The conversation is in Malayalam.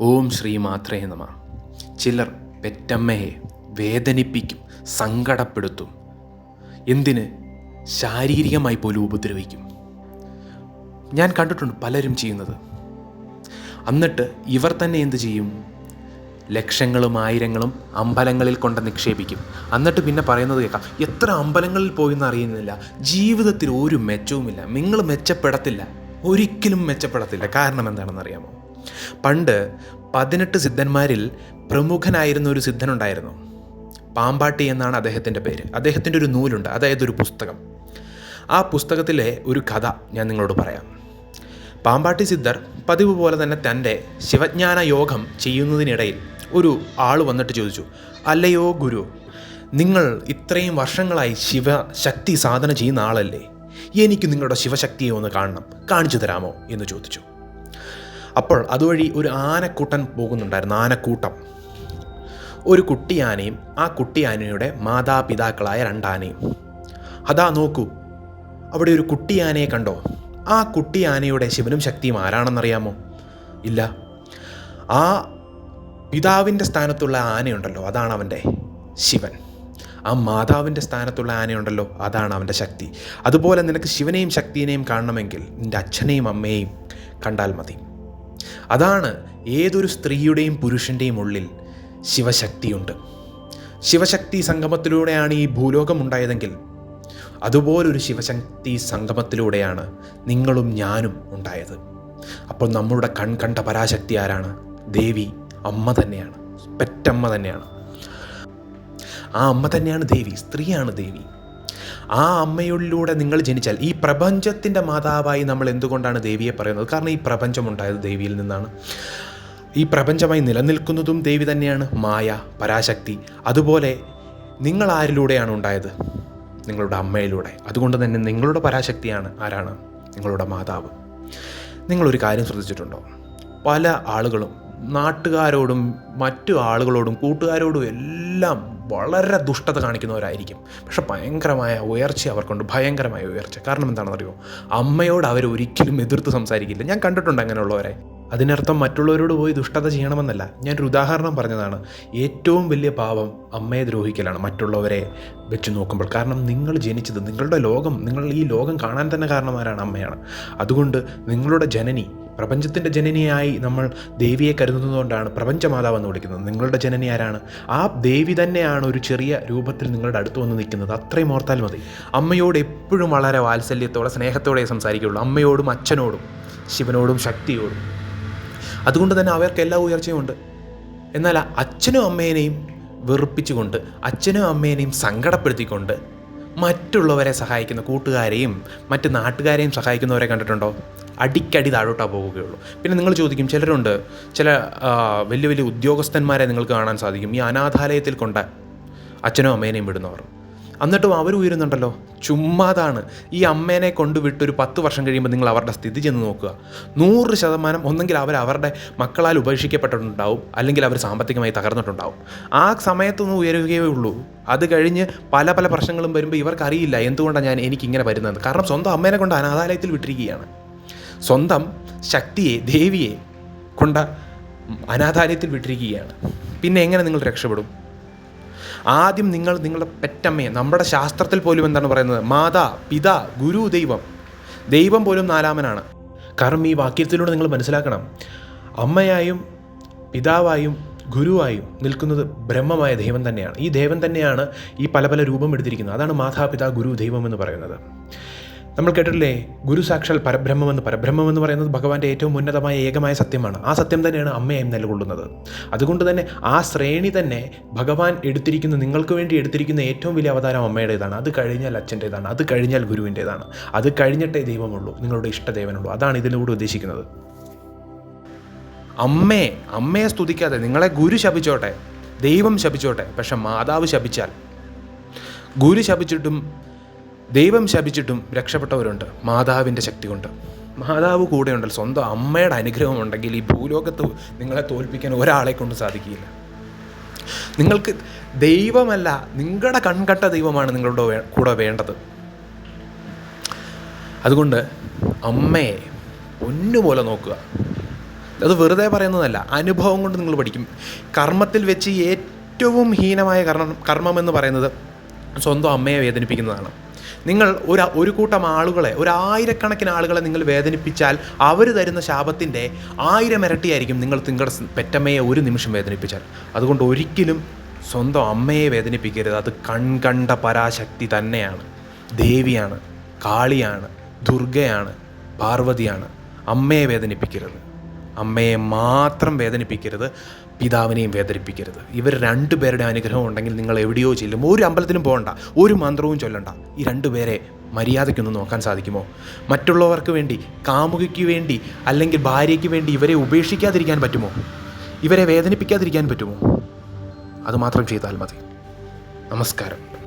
ഓം ശ്രീ മാത്രേ നമ. ചിലർ പെറ്റമ്മയെ വേദനിപ്പിക്കും സങ്കടപ്പെടുത്തും. എന്തിന്? ശാരീരികമായി പോലും ഉപദ്രവിക്കും. ഞാൻ കണ്ടിട്ടുണ്ട് പലരും ചെയ്യുന്നത്. എന്നിട്ട് ഇവർ തന്നെ എന്ത് ചെയ്യും? ലക്ഷങ്ങളും ആയിരങ്ങളും അമ്പലങ്ങളിൽ കൊണ്ട് നിക്ഷേപിക്കും. എന്നിട്ട് പിന്നെ പറയുന്നത് കേൾക്കാം. എത്ര അമ്പലങ്ങളിൽ പോയെന്ന് അറിയുന്നില്ല. ജീവിതത്തിൽ ഒരു മെച്ചവുമില്ല. നിങ്ങൾ മെച്ചപ്പെടത്തില്ല. ഒരിക്കലും മെച്ചപ്പെടത്തില്ല. കാരണം എന്താണെന്ന് അറിയാമോ? പണ്ട് പതിനെട്ട് സിദ്ധന്മാരിൽ പ്രമുഖനായിരുന്ന ഒരു സിദ്ധനുണ്ടായിരുന്നു. പാമ്പാട്ടി എന്നാണ് അദ്ദേഹത്തിന്റെ പേര്. അദ്ദേഹത്തിന്റെ ഒരു നൂലുണ്ട്. അതായത് ഒരു പുസ്തകം. ആ പുസ്തകത്തിലെ ഒരു കഥ ഞാൻ നിങ്ങളോട് പറയാം. പാമ്പാട്ടി സിദ്ധർ പതിവ് പോലെ തന്നെ തന്റെ ശിവജ്ഞാന യോഗം ചെയ്യുന്നതിനിടയിൽ ഒരു ആൾ വന്നിട്ട് ചോദിച്ചു അല്ലയോ ഗുരു നിങ്ങൾ ഇത്രയും വർഷങ്ങളായി ശിവശക്തി സാധന ചെയ്യുന്ന ആളല്ലേ? എനിക്ക് നിങ്ങളുടെ ശിവശക്തിയെ ഒന്ന് കാണണം. കാണിച്ചു തരാമോ? എന്ന് ചോദിച്ചു. അപ്പോൾ അതുവഴി ഒരു ആനക്കൂട്ടൻ പോകുന്നുണ്ടായിരുന്നു ആനക്കൂട്ടം. ഒരു കുട്ടിയാനയും ആ കുട്ടിയാനയുടെ മാതാപിതാക്കളായ രണ്ടാനയും. അതാ നോക്കൂ അവിടെ ഒരു കുട്ടിയാനയെ കണ്ടോ? ആ കുട്ടിയാനയുടെ ശിവനും ശക്തിയും ആരാണെന്നറിയാമോ? ഇല്ല. ആ പിതാവിന്റെ സ്ഥാനത്തുള്ള ആനയുണ്ടല്ലോ അതാണ് അവന്റെ ശിവൻ. ആ മാതാവിന്റെ സ്ഥാനത്തുള്ള ആനയുണ്ടല്ലോ അതാണ് അവന്റെ ശക്തി. അതുപോലെ നിനക്ക് ശിവനെയും ശക്തിനെയും കാണണമെങ്കിൽ നിന്റെ അച്ഛനെയും അമ്മയെയും കണ്ടാൽ മതി. അതാണ് ഏതൊരു സ്ത്രീയുടെയും പുരുഷന്റെയും ഉള്ളിൽ ശിവശക്തിയുണ്ട്. ശിവശക്തി സംഗമത്തിലൂടെയാണ് ഈ ഭൂലോകം ഉണ്ടായതെങ്കിൽ അതുപോലൊരു ശിവശക്തി സംഗമത്തിലൂടെയാണ് നിങ്ങളും ഞാനും ഉണ്ടായത്. അപ്പോൾ നമ്മളുടെ കൺകണ്ട പരാശക്തി ആരാണ്? ദേവി അമ്മ തന്നെയാണ്. പെറ്റമ്മ തന്നെയാണ്. ആ അമ്മ തന്നെയാണ് ദേവി. സ്ത്രീയാണ് ദേവി. ആ അമ്മയിലൂടെ നിങ്ങൾ ജനിച്ചാൽ ഈ പ്രപഞ്ചത്തിന്റെ മാതാവായി നമ്മൾ എന്തുകൊണ്ടാണ് ദേവിയെ പറയുന്നത്? കാരണം ഈ പ്രപഞ്ചം ഉണ്ടായത് ദേവിയിൽ നിന്നാണ്. ഈ പ്രപഞ്ചമായി നിലനിൽക്കുന്നതും ദേവി തന്നെയാണ് മായ പരാശക്തി. അതുപോലെ നിങ്ങൾ ആരിലൂടെയാണ് ഉണ്ടായത്? നിങ്ങളുടെ അമ്മയിലൂടെ. അതുകൊണ്ട് തന്നെ നിങ്ങളുടെ പരാശക്തിയാണ് ആരാണ്? നിങ്ങളുടെ മാതാവ്. നിങ്ങളൊരു കാര്യം ശ്രദ്ധിച്ചിട്ടുണ്ടോ? പല ആളുകളും നാട്ടുകാരോടും മറ്റു ആളുകളോടും കൂട്ടുകാരോടും എല്ലാം വളരെ ദുഷ്ടത കാണിക്കുന്നവരായിരിക്കും. പക്ഷെ ഭയങ്കരമായ ഉയർച്ച അവർക്കുണ്ട്. ഭയങ്കരമായ ഉയർച്ച. കാരണം എന്താണെന്നറിയോ അമ്മയോട് അവർ ഒരിക്കലും എതിർത്ത് സംസാരിക്കില്ല. ഞാൻ കണ്ടിട്ടുണ്ട് അങ്ങനെയുള്ളവരെ. അതിനർത്ഥം മറ്റുള്ളവരോട് പോയി ദുഷ്ടത ചെയ്യണമെന്നല്ല. ഞാനൊരു ഉദാഹരണം പറഞ്ഞതാണ്. ഏറ്റവും വലിയ പാപം അമ്മയെ ദ്രോഹിക്കലാണ് മറ്റുള്ളവരെ വെച്ച് നോക്കുമ്പോൾ. കാരണം നിങ്ങൾ ജനിച്ചത് നിങ്ങളുടെ ലോകം നിങ്ങൾ ഈ ലോകം കാണാൻ തന്നെ കാരണമാരാണ് അമ്മയാണ്. അതുകൊണ്ട് നിങ്ങളുടെ ജനനി പ്രപഞ്ചത്തിന്റെ ജനനിയായി നമ്മൾ ദേവിയെ കരുതുന്നതുകൊണ്ടാണ് പ്രപഞ്ചമാതാവ് എന്ന് വിളിക്കുന്നത്. നിങ്ങളുടെ ജനനി ആരാണ്? ആ ദേവി തന്നെയാണ് ഒരു ചെറിയ രൂപത്തിൽ നിങ്ങളുടെ അടുത്ത് വന്ന് നിൽക്കുന്നത്. അത്രയും ഓർത്താൽ മതി. അമ്മയോട് എപ്പോഴും വളരെ വാത്സല്യത്തോടെ സ്നേഹത്തോടെ സംസാരിക്കുകയുള്ളൂ അമ്മയോടും അച്ഛനോടും ശിവനോടും ശക്തിയോടും. അതുകൊണ്ട് തന്നെ അവർക്ക് എല്ലാ ഉയർച്ചയുമുണ്ട് എന്നാൽ അച്ഛനും അമ്മേനെയും വെറുപ്പിച്ചുകൊണ്ട് അച്ഛനും അമ്മേനെയും സങ്കടപ്പെടുത്തിക്കൊണ്ട് മറ്റുള്ളവരെ സഹായിക്കുന്ന കൂട്ടുകാരെയും മറ്റ് നാട്ടുകാരെയും സഹായിക്കുന്നവരെ കണ്ടിട്ടുണ്ടോ? അടിക്കടി താഴോട്ടാ പോവുകയുള്ളൂ. പിന്നെ നിങ്ങൾ ചോദിക്കും ചിലരുണ്ട് ചില വലിയ വലിയ ഉദ്യോഗസ്ഥന്മാരെ നിങ്ങൾക്ക് കാണാൻ സാധിക്കും. ഈ അനാഥാലയത്തിൽ കൊണ്ട് അച്ഛനും അമ്മേനെയും വിടുന്നവർ. എന്നിട്ടും അവർ ഉയരുന്നുണ്ടല്ലോ. ചുമ്മാതാണ്. ഈ അമ്മേനെ കൊണ്ട് വിട്ടൊരു പത്ത് വർഷം കഴിയുമ്പോൾ നിങ്ങൾ അവരുടെ സ്ഥിതി ചെന്ന് നോക്കുക. നൂറ് ശതമാനം ഒന്നെങ്കിൽ അവർ അവരുടെ മക്കളാൽ ഉപേക്ഷിക്കപ്പെട്ടിട്ടുണ്ടാവും. അല്ലെങ്കിൽ അവർ സാമ്പത്തികമായി തകർന്നിട്ടുണ്ടാവും. ആ സമയത്തൊന്നും ഉയരുകയേ ഉള്ളൂ. അത് കഴിഞ്ഞ് പല പല പ്രശ്നങ്ങളും വരുമ്പോൾ ഇവർക്കറിയില്ല എന്തുകൊണ്ടാണ് ഞാൻ എനിക്കിങ്ങനെ വരുന്നത്. കാരണം സ്വന്തം അമ്മേനെ കൊണ്ട് അനാഥാലയത്തിൽ വിട്ടിരിക്കുകയാണ്. സ്വന്തം ശക്തിയെ ദേവിയെ കൊണ്ട് അനാഥാലയത്തിൽ വിട്ടിരിക്കുകയാണ്. പിന്നെ എങ്ങനെ നിങ്ങൾ രക്ഷപ്പെടും? ആദ്യം നിങ്ങൾ നിങ്ങളുടെ പെറ്റമ്മയെ നമ്മുടെ ശാസ്ത്രത്തിൽ പോലും എന്താണ് പറയുന്നത്? മാതാ പിത ഗുരു ദൈവം. ദൈവം പോലും നാലാമനാണ്. കാരണം ഈ വാക്യത്തിലൂടെ നിങ്ങൾ മനസ്സിലാക്കണം. അമ്മയായും പിതാവായും ഗുരുവായും നിൽക്കുന്നത് ബ്രഹ്മമായ ദൈവം തന്നെയാണ്. ഈ ദൈവം തന്നെയാണ് ഈ പല പല രൂപം എടുത്തിരിക്കുന്നത്. അതാണ് മാതാപിതാ ഗുരു ദൈവം എന്ന് പറയുന്നത്. നമ്മൾ കേട്ടിട്ടില്ലേ? ഗുരു സാക്ഷാൽ പരബ്രഹ്മം എന്ന് പറയുന്നത് ഭഗവാന്റെ ഏറ്റവും ഉന്നതമായ ഏകമായ സത്യമാണ്. ആ സത്യം തന്നെയാണ് അമ്മയായും നിലകൊള്ളുന്നത്. അതുകൊണ്ട് തന്നെ ആ ശ്രേണി തന്നെ ഭഗവാൻ എടുത്തിരിക്കുന്ന നിങ്ങൾക്ക് വേണ്ടി എടുത്തിരിക്കുന്ന ഏറ്റവും വലിയ അവതാരം അമ്മയുടേതാണ്. അത് കഴിഞ്ഞാൽ അച്ഛന്റേതാണ്. അത് കഴിഞ്ഞാൽ ഗുരുവിന്റേതാണ്. അത് കഴിഞ്ഞിട്ടേ ദൈവമുള്ളൂ. നിങ്ങളുടെ ഇഷ്ടദേവനുള്ളൂ. അതാണ് ഇതിലൂടെ ഉദ്ദേശിക്കുന്നത്. അമ്മയെ അമ്മയെ സ്തുതിക്കാതെ നിങ്ങളെ ഗുരു ശപിച്ചോട്ടെ. ദൈവം ശപിച്ചോട്ടെ. പക്ഷെ മാതാവ് ശപിച്ചാൽ. ഗുരു ശപിച്ചിട്ടും ദൈവം ശപിച്ചിട്ടും രക്ഷപ്പെട്ടവരുണ്ട്. മാതാവിന്റെ ശക്തി കൊണ്ട്. മാതാവ് കൂടെയുണ്ടല്ലോ. സ്വന്തം അമ്മയുടെ അനുഗ്രഹം ഉണ്ടെങ്കിൽ ഈ ഭൂലോകത്ത് നിങ്ങളെ തോൽപ്പിക്കാൻ ഒരാളെ കൊണ്ട് സാധിക്കില്ല. നിങ്ങൾക്ക് ദൈവമല്ല നിങ്ങളുടെ കൺകട്ട ദൈവമാണ് നിങ്ങളുടെ കൂടെ വേണ്ടത്. അതുകൊണ്ട് അമ്മയെ പൊന്നുപോലെ നോക്കുക. അത് വെറുതെ പറയുന്നതല്ല അനുഭവം കൊണ്ട് നിങ്ങൾ പഠിക്കും. കർമ്മത്തിൽ വെച്ച് ഏറ്റവും ഹീനമായ കർമ്മം എന്ന് പറയുന്നത് സ്വന്തം അമ്മയെ വേദനിപ്പിക്കുന്നതാണ്. നിങ്ങൾ ഒരു ഒരു കൂട്ടം ആളുകളെ ഒരു ആയിരക്കണക്കിന് ആളുകളെ നിങ്ങൾ വേദനിപ്പിച്ചാൽ അവർ തരുന്ന ശാപത്തിന്റെ ആയിരം ഇരട്ടിയായിരിക്കും നിങ്ങൾ നിങ്ങളുടെ പെറ്റമ്മയെ ഒരു നിമിഷം വേദനിപ്പിച്ചാൽ. അതുകൊണ്ട് ഒരിക്കലും സ്വന്തം അമ്മയെ വേദനിപ്പിക്കരുത്. അത് കൺകണ്ട പരാശക്തി തന്നെയാണ്. ദേവിയാണ് കാളിയാണ് ദുർഗയാണ് പാർവതിയാണ് അമ്മയെ വേദനിപ്പിക്കരുത്. അമ്മയെ മാത്രം വേദനിപ്പിക്കരുത് പിതാവിനെയും വേദനിപ്പിക്കരുത്. ഇവർ രണ്ടുപേരുടെ അനുഗ്രഹം ഉണ്ടെങ്കിൽ നിങ്ങൾ എവിടെയോ ചെല്ലും. ഒരു അമ്പലത്തിലും പോകണ്ട ഒരു മന്ത്രവും ചൊല്ലണ്ട. ഈ രണ്ടുപേരെ മര്യാദയ്ക്കൊന്ന് നോക്കാൻ സാധിക്കുമോ? മറ്റുള്ളവർക്ക് വേണ്ടി കാമുകയ്ക്ക് വേണ്ടി അല്ലെങ്കിൽ ഭാര്യയ്ക്ക് വേണ്ടി ഇവരെ ഉപേക്ഷിക്കാതിരിക്കാൻ പറ്റുമോ? ഇവരെ വേദനിപ്പിക്കാതിരിക്കാൻ പറ്റുമോ? അതുമാത്രം ചെയ്താൽ മതി. നമസ്കാരം.